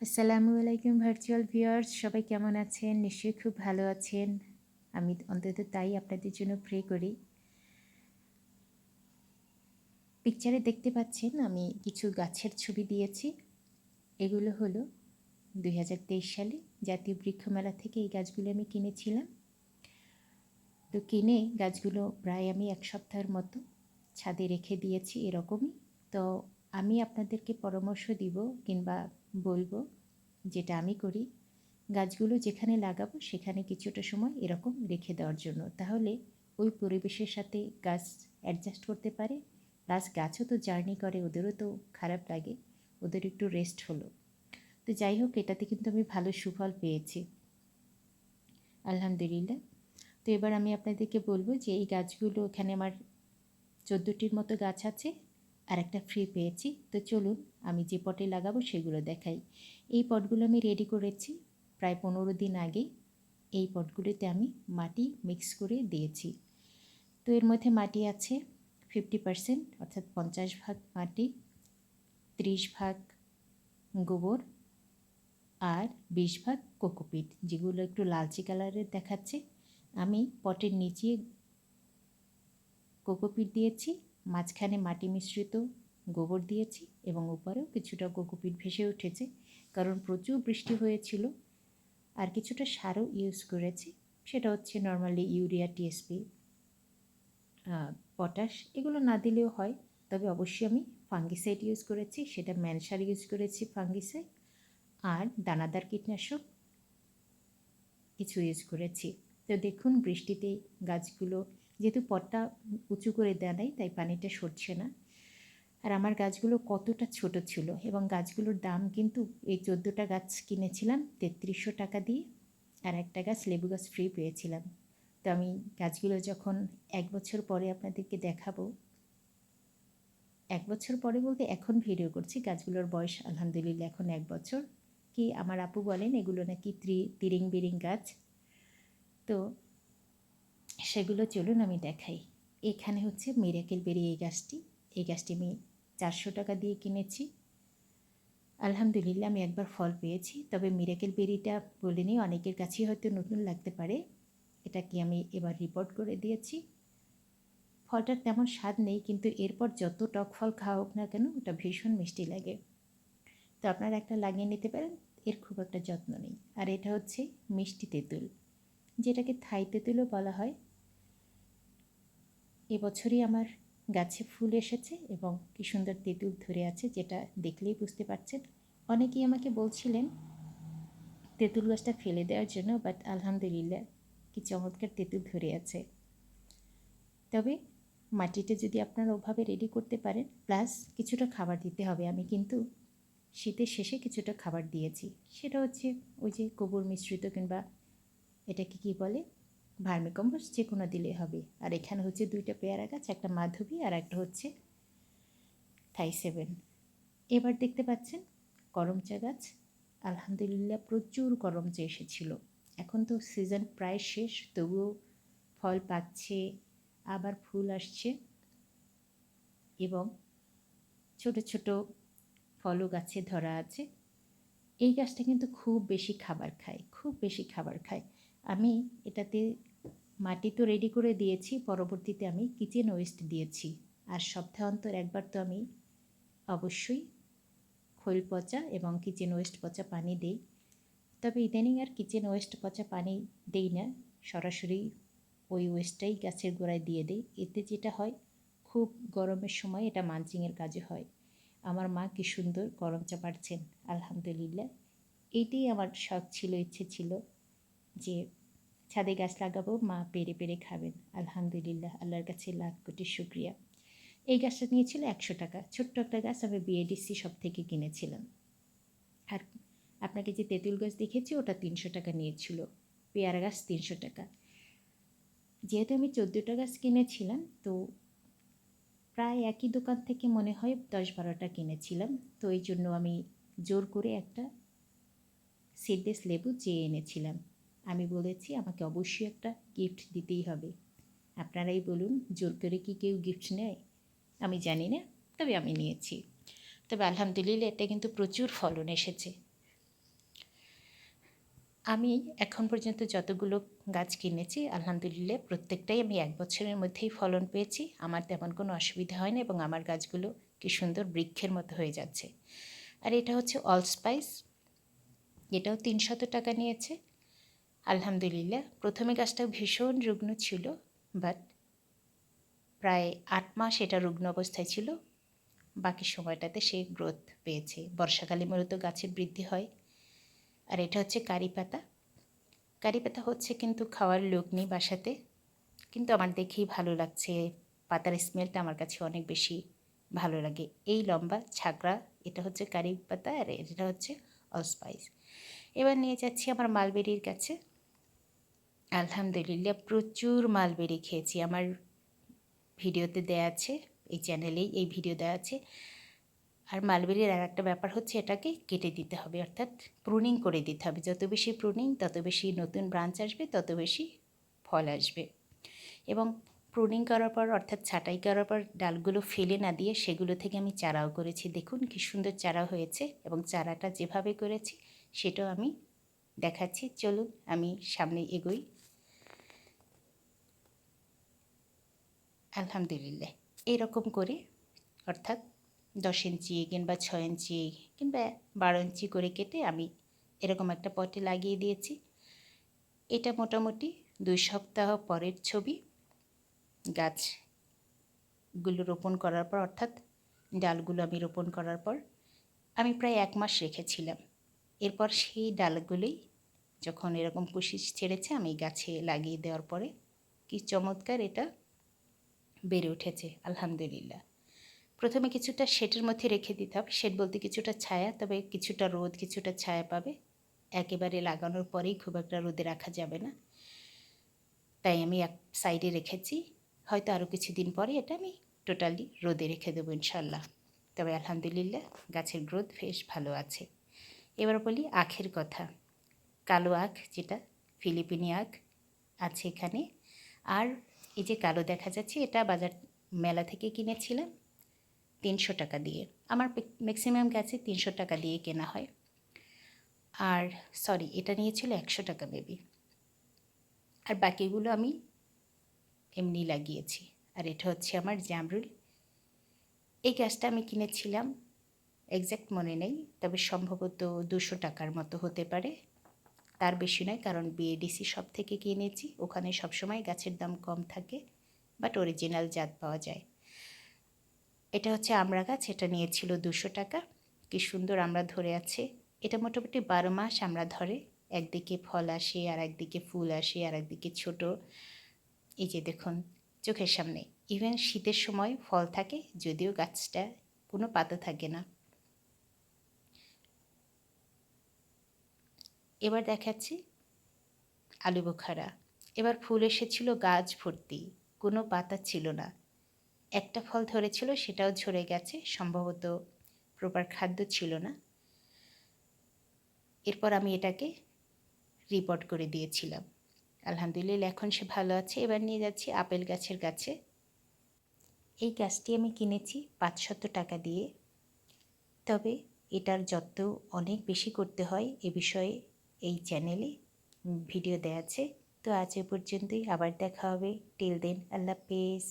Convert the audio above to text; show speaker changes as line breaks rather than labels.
আসসালামু আলাইকুম virtual viewers, সবাই কেমন আছেন? নিশ্চয়ই খুব ভালো আছেন। আমি অন্তত তাই আপনাদের জন্য প্রে করি। পিকচারে দেখতে পাচ্ছেন, আমি কিছু গাছের ছবি দিয়েছি। এগুলো হলো দুই হাজার তেইশ সালে জাতীয় বৃক্ষমেলা থেকে এই গাছগুলো আমি কিনেছিলাম। তো কিনে গাছগুলো প্রায় আমি এক সপ্তাহের মতো ছাদে রেখে দিয়েছি এরকমই। তো আমি আপনাদেরকে পরামর্শ দিব কিংবা বলব যেটা আমি করি, গাছগুলো যেখানে লাগাবো সেখানে কিছুটা সময় এরকম রেখে দেওয়ার জন্য। তাহলে ওই পরিবেশের সাথে গাছ অ্যাডজাস্ট করতে পারে প্লাস গাছও তো জার্নি করে, ওদেরও তো খারাপ লাগে, ওদের একটু রেস্ট হলো। তো যাই হোক, এটাতে কিন্তু আমি ভালো সুফল পেয়েছি। আলহামদুলিল্লাহ। তো এবার আমি আপনাদেরকে বলব যে এই গাছগুলো, এখানে আমার চোদ্দোটির মতো গাছ আছে আর একটা ফ্রি পেয়েছি। তো চলুন, আমি যে পটে লাগাবো সেগুলো দেখাই। এই পটগুলো আমি রেডি করেছি প্রায় পনেরো দিন আগে। এই পটগুলিতে আমি মাটি মিক্স করে দিয়েছি। তো এর মধ্যে মাটি আছে ফিফটি পারসেন্ট অর্থাৎ পঞ্চাশ ভাগ মাটি, ত্রিশ ভাগ গোবর আর বিশ ভাগ কোকোপিট, যেগুলো একটু লালচে কালারের দেখাচ্ছে। আমি পটের নিচে কোকোপিট দিয়েছি। মাঝখানে মাটি মিশ্রিত গোবর দিয়েছি এবং উপরেও কিছুটা কোকোপিট ভেসে উঠেছে, কারণ প্রচুর বৃষ্টি হয়েছিল। আর কিছুটা সারও ইউজ করেছি, সেটা হচ্ছে নর্মালি ইউরিয়া টিএসপি পটাশ এগুলো না দিলেও হয়। তবে অবশ্যই আমি ফাঙ্গিসাইড ইউজ করেছি, সেটা ম্যানসার ইউজ করেছি ফাঙ্গিসাইড আর দানাদার কীটনাশক কিছু ইউজ করেছি। তো দেখুন, বৃষ্টিতে গাছগুলো যেহেতু পটটা উঁচু করে দেওয়া নেই, তাই পানিটা সরছে না। আর আমার গাছগুলো কতটা ছোট ছিল এবং গাছগুলোর দাম কিন্তু এই চোদ্দোটা গাছ কিনেছিলাম তেত্রিশশো টাকা দিয়ে, আর একটা গাছ লেবু গাছ ফ্রি পেয়েছিলাম। তো আমি গাছগুলো যখন এক বছর পরে আপনাদেরকে দেখাবো, এক বছর পরে বলতে এখন ভিডিও করছি, গাছগুলোর বয়স আলহামদুলিল্লাহ এখন এক বছর। কি আমার আপু বলেন এগুলো নাকি ত্রি তিরিং বিরিং গাছ? তো সেগুলো চলুন আমি দেখাই। এখানে হচ্ছে মিরাকেল বেরি এই গাছটি। এই গাছটি আমি চারশো টাকা দিয়ে কিনেছি। আলহামদুলিল্লাহ আমি একবার ফল পেয়েছি। তবে মিরাকেল বেরিটা বলে নিই, অনেকের কাছেই হয়তো নতুন লাগতে পারে। এটা কি আমি এবার রিপোর্ট করে দিয়েছি। ফলটার তেমন স্বাদ নেই, কিন্তু এরপর যত টক ফল খাওয়া হোক না কেন, ওটা ভীষণ মিষ্টি লাগে। তো আপনারা একটা লাগিয়ে নিতে পারেন, এর খুব একটা যত্ন নেই। আর এটা হচ্ছে মিষ্টি তেঁতুল, যেটাকে থাই তেঁতুলও বলা হয়। এবছরই আমার গাছে ফুল এসেছে এবং কি সুন্দর তেঁতুল ধরে আছে যেটা দেখলেই বুঝতে পারছেন। অনেকেই আমাকে বলছিলেন তেঁতুল গাছটা ফেলে দেওয়ার জন্য বাট আলহামদুলিল্লাহ কি চমৎকার তেঁতুল ধরে আছে। তবে মাটিটা যদি আপনারা ওভাবে রেডি করতে পারেন প্লাস কিছুটা খাবার দিতে হবে। আমি কিন্তু শীতের শেষে কিছুটা খাবার দিয়েছি। সেটা হচ্ছে ওই যে গোবর মিশ্রিত কিংবা এটাকে কি বলে? ভার্মিকম্পোস্ট যে কোনো দিলে হবে। আর এখানে হচ্ছে দুইটা পেয়ারা গাছ, একটা মাধবী আর একটা হচ্ছে থাই সেভেন। এবার দেখতে পাচ্ছেন করমচা গাছ। আলহামদুলিল্লাহ প্রচুর করমচা এসেছিল। এখন তো সিজন প্রায় শেষ, তবুও ফল পাচ্ছে, আবার ফুল আসছে এবং ছোট ছোট ফলও গাছে ধরা আছে। এই গাছটা কিন্তু খুব বেশি খাবার খায়, খুব বেশি খাবার খায়। আমি এটাতে মাটি তো রেডি করে দিয়েছি, পরবর্তীতে আমি কিচেন ওয়েস্ট দিয়েছি। আর সপ্তাহ অন্তর একবার তো আমি অবশ্যই খৈল পচা এবং কিচেন ওয়েস্ট পচা পানি দিই। তবে ইদানিং আর কিচেন ওয়েস্ট পচা পানি দেই না, সরাসরি ওই ওয়েস্টটাই গাছের গোড়ায় দিয়ে দিই। এতে যেটা হয়, খুব গরমের সময় এটা মানচিংয়ের কাজে হয়। আমার মা কি সুন্দর গরম চা পাড়ছেন আলহামদুলিল্লাহ। এইটাই আমার শখ ছিল, ইচ্ছে ছিল যে ছাদে গাছ লাগাবো, মা পেরে পেরে খাবেন। আলহামদুলিল্লাহ, আল্লাহর কাছে লাখ কোটি শুক্রিয়া। এই গাছটা নিয়েছিল একশো টাকা। ছোট্ট একটা গাছ আমি বিএডিসি সব থেকে কিনেছিলাম। আর আপনাকে যে তেঁতুল গাছ দেখেছি, ওটা তিনশো টাকা নিয়েছিল। পেয়ারা গাছ তিনশো টাকা। যেহেতু আমি চোদ্দোটা গাছ কিনেছিলাম, তো প্রায় একই দোকান থেকে মনে হয় দশ বারোটা কিনেছিলাম। তো এই জন্য আমি জোর করে একটা সিডলেস লেবু চেয়ে এনেছিলাম। আমি বলেছি, আমাকে অবশ্যই একটা গিফট দিতেই হবে। আপনারাই বলুন, জোর করে কি কেউ গিফট নেয়? আমি জানি না, তবে আমি নিয়েছি। তবে আলহামদুলিল্লাহ এটা কিন্তু প্রচুর ফলন এসেছে। আমি এখন পর্যন্ত যতগুলো গাছ কিনেছি, আলহামদুলিল্লাহ, প্রত্যেকটাই আমি এক বছরের মধ্যেই ফলন পেয়েছি। আমার তেমন কোনো অসুবিধা হয় না এবং আমার গাছগুলো কি সুন্দর বৃক্ষের মতো হয়ে যাচ্ছে। আর এটা হচ্ছে অল স্পাইস এটাও তিনশত টাকা নিয়েছে। আলহামদুলিল্লাহ, প্রথমে গাছটা ভীষণ রুগ্ন ছিল বাট প্রায় আট মাস এটা রুগ্ন অবস্থায় ছিল। বাকি সময়টাতে সে গ্রোথ পেয়েছে। বর্ষাকালে মূলত গাছের বৃদ্ধি হয়। আর এটা হচ্ছে কারি পাতা। কারি পাতা হচ্ছে কিন্তু খাওয়ার লোক নেই বাসাতে। কিন্তু আমার দেখেই ভালো লাগছে। পাতার স্মেলটা আমার কাছে অনেক বেশি ভালো লাগে। এই লম্বা ছাগড়া এটা হচ্ছে কারি পাতা আর এটা হচ্ছে অলস্পাইস এবার নিয়ে যাচ্ছি আমার মালবেরির কাছে। আলহামদুলিল্লাহ, প্রচুর মালবেরি খেয়েছি। আমার ভিডিওতে দেয়া আছে, এই চ্যানেলেই এই ভিডিও দেওয়া আছে। আর মালবেরির আর একটা ব্যাপার হচ্ছে এটাকে কেটে দিতে হবে, অর্থাৎ প্রুনিং করে দিতে হবে। যত বেশি প্রুনিং তত বেশি নতুন ব্রাঞ্চ আসবে, তত বেশি ফল আসবে। এবং প্রুনিং করার পর, অর্থাৎ ছাঁটাই করার পর, ডালগুলো ফেলে না দিয়ে সেগুলো থেকে আমি চারাও করেছি। দেখুন কি সুন্দর চারা হয়েছে এবং চারাটা যেভাবে করেছি, সেটাও আমি দেখাচ্ছি। চলুন, আমি সামনে এগোই। আলহামদুলিল্লাহ। এরকম করে, অর্থাৎ দশ ইঞ্চি কিংবা ছয় ইঞ্চি কিংবা বারো ইঞ্চি করে কেটে আমি এরকম একটা পটে লাগিয়ে দিয়েছি। এটা মোটামুটি দুই সপ্তাহ পরের ছবি। গাছগুলো রোপণ করার পর, অর্থাৎ ডালগুলো আমি রোপণ করার পর, আমি প্রায় এক মাস রেখেছিলাম। এরপর সেই ডালগুলোই যখন এরকম কুশি ছেড়েছে, আমি গাছে লাগিয়ে দেওয়ার পরে, কি চমৎকার এটা! বেড়ে উঠেছে, আলহামদুলিল্লাহ। প্রথমে কিছুটা শেটের মধ্যে রেখে দিতে হবে। শেড বলতে কিছুটা ছায়া, তবে কিছুটা রোদ, কিছুটা ছায়া পাবে। একেবারে লাগানোর পরেই খুব একটা রোদে রাখা যাবে না। তাই আমি এক সাইডে রেখেছি। হয়তো আরও কিছুদিন পরে এটা আমি টোটালি রোদে রেখে দেবো ইনশাল্লাহ তবে আলহামদুলিল্লাহ, গাছের গ্রোথ বেশ ভালো আছে। এবার বলি আখের কথা। কালো আখ, যেটা ফিলিপিনি আখ আছে এখানে। আর এই যে কালো দেখা যাচ্ছে, এটা বাজার মেলা থেকে কিনেছিলাম তিনশো টাকা দিয়ে। আমার ম্যাক্সিমাম গাছে তিনশো টাকা দিয়ে কেনা হয়। আর সরি এটা নিয়েছিল একশো টাকা মেবি আর বাকিগুলো আমি এমনি লাগিয়েছি। আর এটা হচ্ছে আমার জামরুল। এই গাছটা আমি কিনেছিলাম এক্স্যাক্ট মনে নেই, তবে সম্ভবত দুশো টাকার মতো হতে পারে। তার বেশি নয়, কারণ বিএডিসি সব থেকে কিনেছি। ওখানে সবসময় গাছের দাম কম থাকে বাট অরিজিনাল জাত পাওয়া যায়। এটা হচ্ছে আমড়া গাছ, এটা নিয়েছিল দুশো টাকা। কি সুন্দর আমরা ধরে আছে। এটা মোটামুটি বারো মাস আমরা ধরে। একদিকে ফল আসে, আর একদিকে ফুল আসে, আর একদিকে ছোট। এই যে দেখুন, চোখের সামনে। ইভেন শীতের সময় ফল থাকে, যদিও গাছটা কোনো পাতা থাকে না। এবার দেখাচ্ছি আলু বোখারা। এবার ফুল এসেছিল, গাছ ভর্তি, কোনো পাতা ছিল না। একটা ফল ধরেছিল, সেটাও ঝরে গেছে, সম্ভবত প্রপার খাদ্য ছিল না। এরপর আমি এটাকে রিপোর্ট করে দিয়েছিলাম। আলহামদুলিল্লাহ, এখন সে ভালো আছে। এবার নিয়ে যাচ্ছি আপেল গাছের কাছে এই গাছটি আমি কিনেছি পাঁচশত টাকা দিয়ে। তবে এটার যত্ন অনেক বেশি করতে হয় এ বিষয়ে। এই চ্যানেলে ভিডিও দেওয়া আছে। তো আজ এ পর্যন্তই। আবার দেখা হবে। টিল দেন, আল্লাহ পেজ